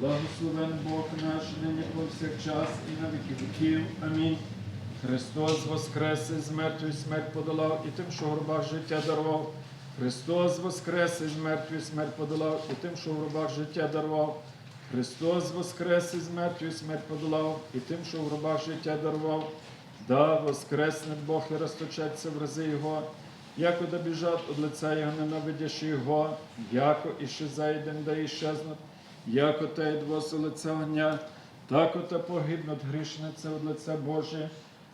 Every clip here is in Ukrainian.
Благословен Бог наш, нині повсякчас і на віки віків. Амінь. Христос воскрес із мертвої смерть подолав, і тим, що в гробах життя дарував. Христос воскрес із мертвої смерть подолав, і тим, що в гробах життя дарував. Христос воскрес із мертвої смерть подолав, і тим, що в гробах життя дарував. Да, воскресне Бог і розточаться в рази Його, яко да біжать од лиця Його, ненавидящи Його, яко і ще зайдем, да іщезнуть, яко те й двоси лиця огня, тако та погибнуть грішниці від лиця Боже,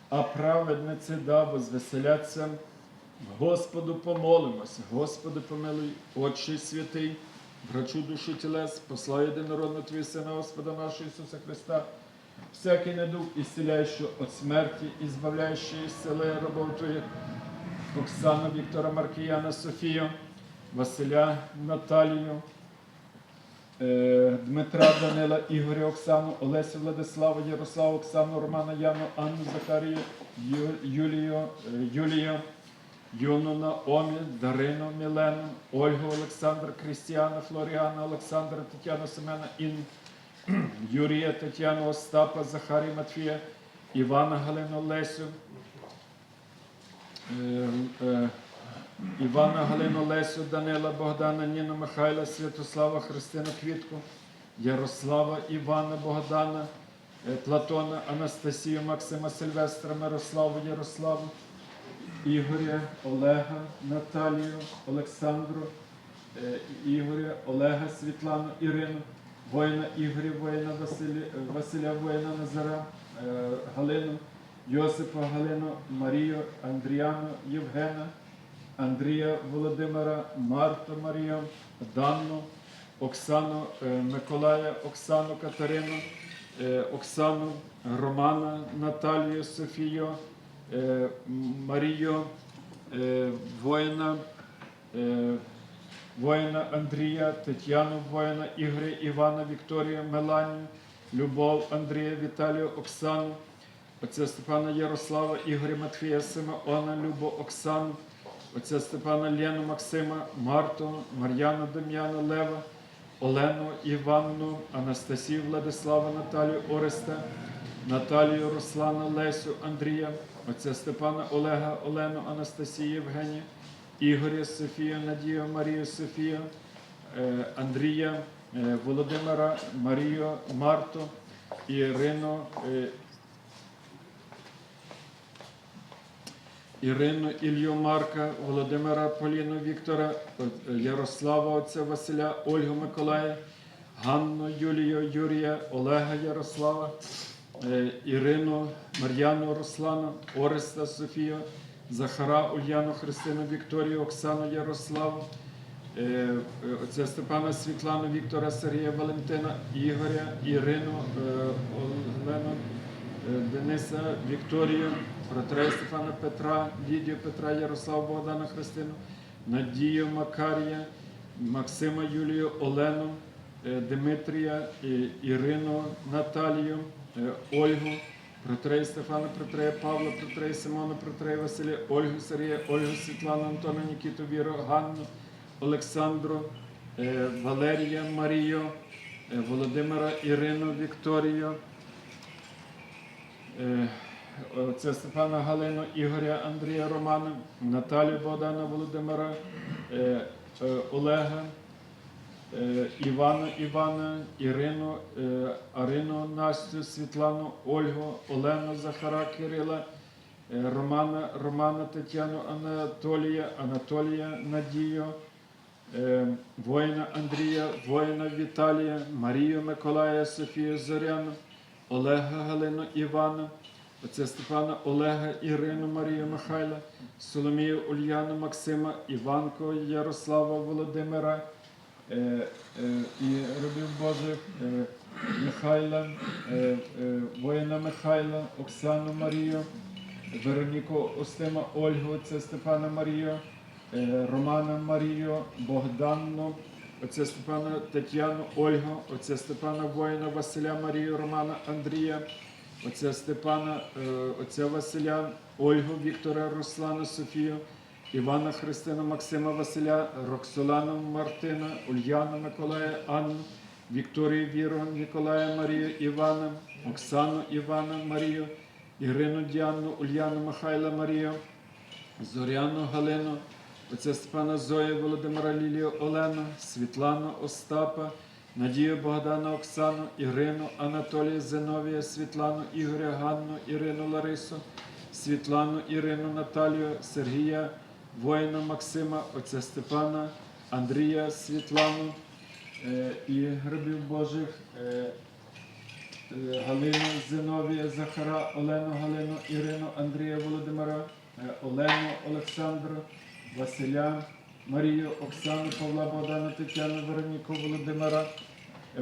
а праведниці да возвеселяться. Господу помолимося, Господи помилуй, Отче святий, врачу душу тілес, посла єдинородного Твій Сина, Господа нашого Ісуса Христа, всякий недуг, ісціляючи від смерті, і збавляючи із сили рабов Твоїх, Оксану, Віктора Маркіяна, Софію, Василя, Наталію, Дмитра, Данила, Ігоря, Оксану, Олесю, Владиславу, Ярославу, Оксану, Романа, Яну, Анну, Захарію, Юлію, е, Юлію, Юну Наомі, Дарину, Мілену, Ольгу, Олександра, Крістіана, Флоріана, Олександра, Тетяну, Семена, Інну, Юрія, Тетяну, Остапа, Захарія, Матвія, Івана, Галину, Лесю, е, е, Івана, Галину, Лесю, Данила, Богдана, Ніну, Михайла, Святослава, Христину, Квітку, Ярослава, Івана, Богдана, е, Платона, Анастасію, Максима, Сильвестра, Мирославу, Ярославу, Ігоря, Олега, Наталію, Олександру, е, Ігоря, Олега, Світлану, Ірину, воїна Ігоря, воїна Василя, Василя воїна Назара, е, Галину, Йосипа, Галину, Марію, Андріану, Євгена, Андрія Володимира, Марту Марію, Данну, Оксану е, Миколая, Оксану Катерину, е, Оксану Романа, Наталію, Софію, е, Марію, воїна, воїна Андрія, Тетяну, воїна Ігоря, Івана, Вікторію, Меланію, Любов, Андрія, Віталію, Оксану, отця Степана Ярослава, Ігоря Матвія, Симеона, Любу, Оксану, отця Степана Лену, Максима, Марту, Мар'яну, Дем'яна, Лева, Олену, Іванну, Анастасію, Владислава, Наталію, Ореста, Наталію, Руслана, Лесю, Андрія, отця Степана, Олега, Олену, Анастасію, Євгенію, Ігоря, Софію, Надію, Марію, Софію, е, Андрія, е, Володимира, Марію, Марту, Ірину, Ірину Ілью Марка, Володимира Поліну Віктора, Ярослава Отця Василя, Ольгу Миколая, Ганну Юлію Юрія, Олега Ярослава, е, Ірину Мар'яну Руслану, Ореста Софію, Захара Ульяну Христину Вікторію, Оксану Ярославу, е, отця Степана Світлану, Віктора Сергія Валентина, Ігоря, Ірину, е, Олену, Дениса, Вікторію, братра Стефана Петра, Лідію Петра, Ярослава Богдана Христину, Надію Макарія, Максима Юлію, Олену, е, Дмитрія, Ірину Наталію, е, Ольгу, Протрея Стефана, Протрея Павла, Протрея Симона, Протрея Василя, Ольгу Сергія, Ольгу Світлану, Антона, Нікіту, Віру, Ганну, Олександру, е, Валерія, Марію, е, Володимира, Ірину, Вікторію, е, отця Степана Галину, Ігоря, Андрія Романа, Наталію Богдана Володимира, е, е, Олега, Івана Івана, Ірину, Арину, Настю, Світлану, Ольгу, Олену, Захара, Кирила, Романа, Романа, Тетяну, Анатолія, Анатолія, Надію, воїна Андрія, воїна Віталія, Марію Миколая, Софію Зоряну, Олега Галину Івана, отця Степана Олега, Ірину Марію Михайла, Соломію Ульяну Максима, Іванко Ярослава Володимира е, е, і робів Божих е, Михайла, е, е, воїна Михайла, Оксану Марію, Вероніку Остима Ольгу, отця Степана Марію, е, Романа Марію, Богданну, отця Степана Тетяну Ольгу, отця Степана воїна Василя Марію, Романа Андрія, отця Степана, е, отця Василя, Ольгу, Віктора, Руслана, Софію, Івана Христина, Максима Василя, Роксолану Мартина, Ульяну Миколая, Анну, Вікторію Віру, Ніколая Марію, Івана, Оксану Івана Марію, Ірину Діану, Ульяну Михайла Марію, Зоряну Галину, отця Степана Зою, Володимира Лілію Олену, Світлану Остапа, Надію Богдана Оксану, Ірину, Анатолія Зиновія, Світлану Ігоря, Ганну, Ірину Ларису, Світлану Ірину Наталію, Сергія, воїна Максима, отця Степана, Андрія Світлану е, і грабів Божих. е, е, Галину Зиновія, Захара, Олену Галину, Ірину, Андрія Володимира, е, Олену Олександру, Василя, Марію, Оксану, Павла Богдана, Тетяну, Вероніку Володимира,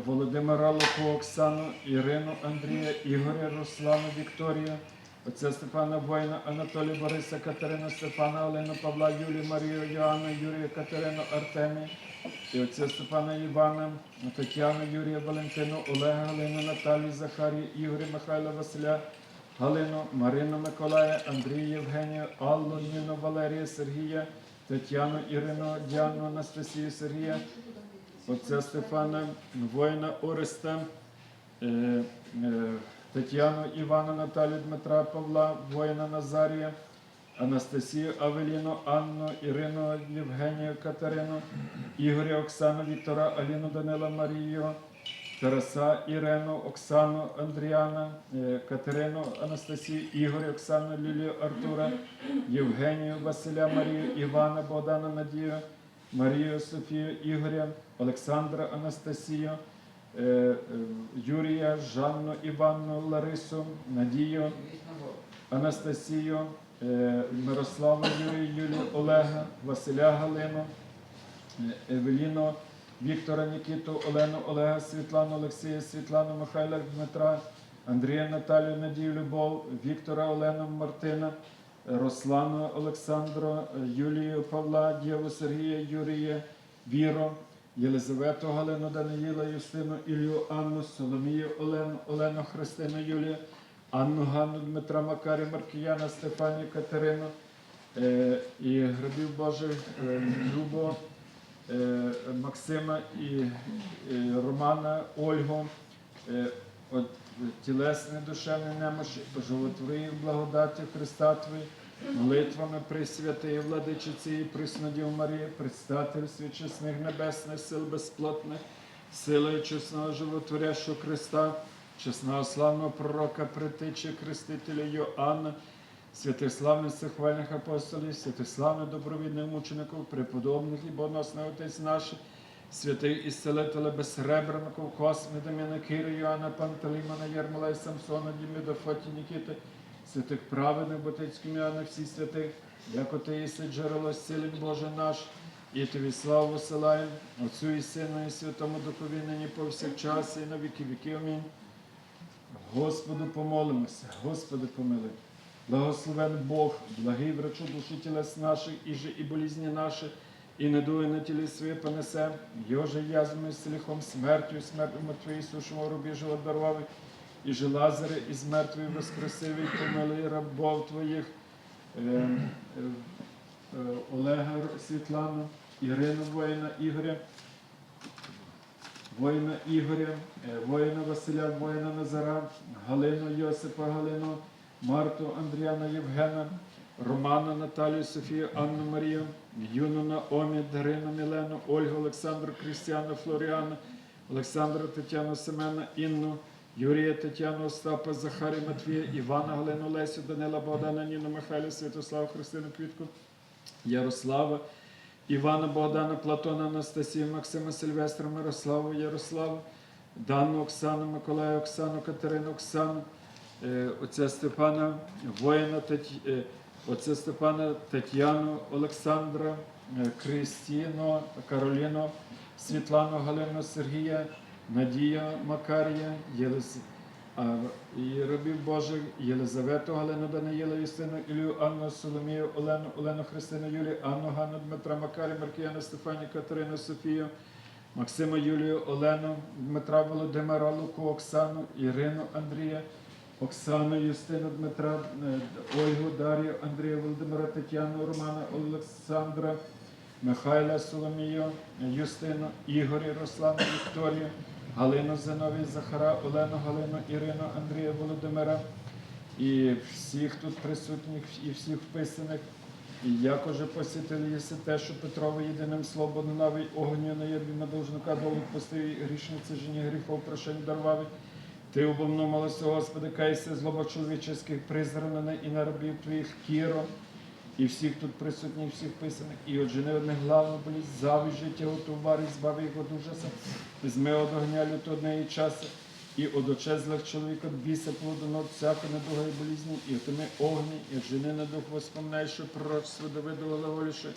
Володимира Локу, Оксану, Ірину, Андрія, Ігоря, Руслану, Вікторію, отця Степана Воїна, Анатолія Бориса, Катерину, Степана, Олену, Павла, Юлію, Марію, Йоанна, Юрія, Катерину, Артемія, і отця Степана Івана, Тетяну, Юрія, Валентину, Олега, Галину, Наталію, Захарію, Ігоря, Михайла, Василя, Галину, Марину, Миколая, Андрія, Євгенію, Аллу, Ніну, Валерія, Сергія, Тетяну, Ірину, Діану, Анастасію, Сергія, отця Стефана, воїна Ореста, е, е, Тетяну, Івана, Наталію, Дмитра, Павла, воїна Назарія, Анастасію, Авеліну, Анну, Ірину, Євгенію, Катерину, Ігоря, Оксану, Віктора, Аліну, Данила, Марію, Тараса, Ірену, Оксану, Андріана, е, Катерину, Анастасію, Ігоря, Оксану, Лілію, Артура, Євгенію, Василя, Марію, Івана, Богдана, Надію, Марію, Софію, Ігоря, Олександра, Анастасію, е, е, Юрія, Жанну, Іванну, Ларису, Надію, Анастасію, Мирославу, Юрію, Юлію, Олега, Василя Галину, Евеліну, Віктора Нікіту, Олену, Олега, Світлану, Олексія, Світлану, Михайла, Дмитра, Андрія, Наталію, Надію, Любов, Віктора, Олену, Мартина, Руслану, Олександру, Юлію, Павла, Дєву, Сергія, Юрія, Віру, Єлизавету, Галину, Даниїла, Юстину, Ілью, Анну, Соломію, Олену, Олену, Христину, Юлію, Анну, Ганну, Дмитра, Макарі, Маркіяна, Стефанію, Катерину е, і грабів Божих, е, Любо, Максима і е, Романа, Ольгу, е, тілесне душевне немощі, животворії в благодаті Христа Твої, молитвами Пресвятої Владичиці і Приснодів Марії, предстательстві чесних небесних сил безплотних, силою чесного животворящого Христа, чесного славного пророка, притичі Хрестителя Йоанна, святих славних хвальних апостолів, святих славних добровідних мучеників, преподобних і боносних отець наших, святих ісцелителя безсребреників, Косми, Дем'яна, Кири, Йоанна, Пантелеймона, Єрмолай, Самсона, Діміда, Фоті, Нікіти, святих праведних Ботицьких Іоанна, всіх святих, як ти єси джерело зцілень Боже наш, і тобі славу силаємо, Отцю і Сину, і Святому Духові, нині повсякчас, і на віки віки. Амінь. Господу помолимося, Господи помилуй. Благословен Бог, благий врачу душі тілес наших, і же і болізні наші, і недує на тілі своє понесе, йоже язвами сліхом, смертю, смертю мертвої, сушимо рубі живот і же лазари, і з мертвої воскресивий, помилуй рабов твоїх, е, е, е, Олега Світлану, Ірину воїна Ігоря, воїна Ігоря, е, воїна Василя, воїна Назара, Галину Йосипа, Галину, Марту, Андріана Євгена, Романа Наталію, Софію, Анну Марію, Юну Наомі, Дарину Мілену, Ольгу, Олександру, Крістіану, Флоріану, Олександра, Тетяну Семена, Інну, Юрія, Тетяну, Остапа, Захарі, Матвія, Івана, Галину, Лесю, Данила, Богдана, Ніну, Михайла, Святославу, Христину, Квітку, Ярослава, Івана, Богдана, Платона, Анастасію, Максима, Сильвестра, Мирославу, Ярославу, Данну, Оксану, Миколаю, Оксану, Катерину, Оксану, отця Степана, воїна, е, отця Степана, Тетяну, Олександра, е, Кристіну, Кароліну, Світлану, Галину, Сергія, Надія, Макарія, Єлис... і рабів Божих, Єлизавету, Галину, Даниїла, Юстину, Ілію, Анну, Соломію, Олену, Олену, Христину, Юлію, Анну, Ганну, Дмитра, Макарі, Маркіяна, Стефані, Катерину, Софію, Максима, Юлію, Олену, Дмитра, Володимира, Луку, Оксану, Ірину, Андрія, Оксану, Юстину, Дмитра, е, Ольгу, Дар'ю, Андрія, Володимира, Тетяну, Романа, Олександра, Михайла, Соломію, Юстину, Ігоря, Руслану, Вікторію, Галину Зиновій, Захара, Олену, Галину, Ірину, Андрія, Володимира і всіх тут присутніх, і всіх вписаних. І як уже посітили те, що Петрово єдиним словом навий огню на єбі на должника долу пустив грішниці жені гріхов прошень дарвавий. Ти обомну молися, Господи, кайся злоба чоловічих призранене і на рабів твоїх кіро, і всіх тут присутніх, всіх писаних, і от жени одне главно болість, завій життя готоварі, збави їх від ужаса, зми од огня люто однеї часи, і од очезлих чоловік от біса плодонот, всяко недуга і болізні, і отими огні, і жени на дух воспоминай, що пророчство Давидова глаголіше,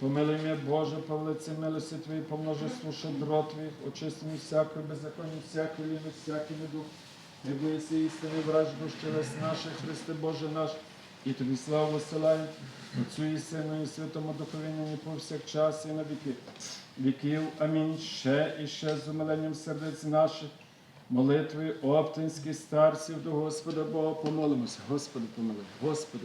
Помилуй мене, Боже, по велиці милості Твої, по множеству щедро Твоїх, очисти всякої беззаконні, всякої ліни, всякий недух. Не бойся істини, враж душ тілес наших, Христе Боже наш, і Тобі славу висилаю, Отцю і Сину, і Святому Духові, нині повсякчас, і на віки віків. Амінь. Ще і ще з умиленням сердець наших, молитви оптинських старців до Господа Бога помолимося. Господи, помилуй, Господи.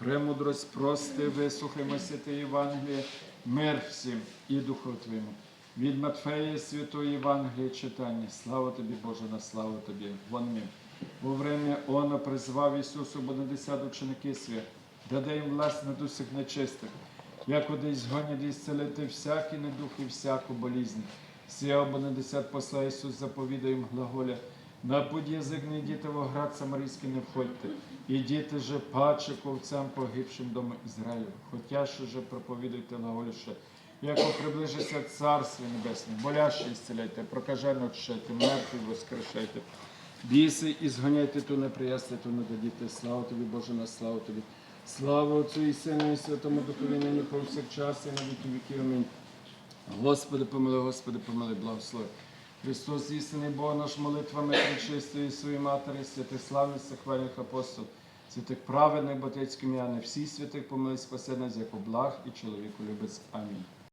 Премудрость прости, вислухаймо святе Євангеліє, мир всім і Духу Твоєму. Від Матфея Святої Євангелії читання. Слава тобі, Боже, на славу тобі. Вон ми. Во время Она призвав Ісусу Бонадесят ученики свої, даде їм власть над усіх нечистих, як одись гонять і всякий недух і всяку болізнь. Сія Бонадесят посла Ісус заповідає їм глаголя, на будь язик в оград Самарійський не входьте, ідіте же паче ковцям погибшим дому Ізраїлю. Хотя що же проповідуйте глаголіше, яко приближиться Царство Небесне, боляще ісцеляйте, прокажено очищайте, мертві воскрешайте. Біси і зганяйте ту неприясти, ту не дадіте. Слава тобі, Боже, на славу тобі. Слава Отцю і Сину, і Святому Духові, нині повсякчас і на віки віків. Амінь. Господи, помилуй, Господи, помилуй, благослови. Христос, істинний Бог наш молитвами причистої своєї матері, святих славних, сахвальних апостол, святих праведних, ботецьким ім'я, всі святих помилуй, спаси нас, як благ і чоловіку любець. Амінь.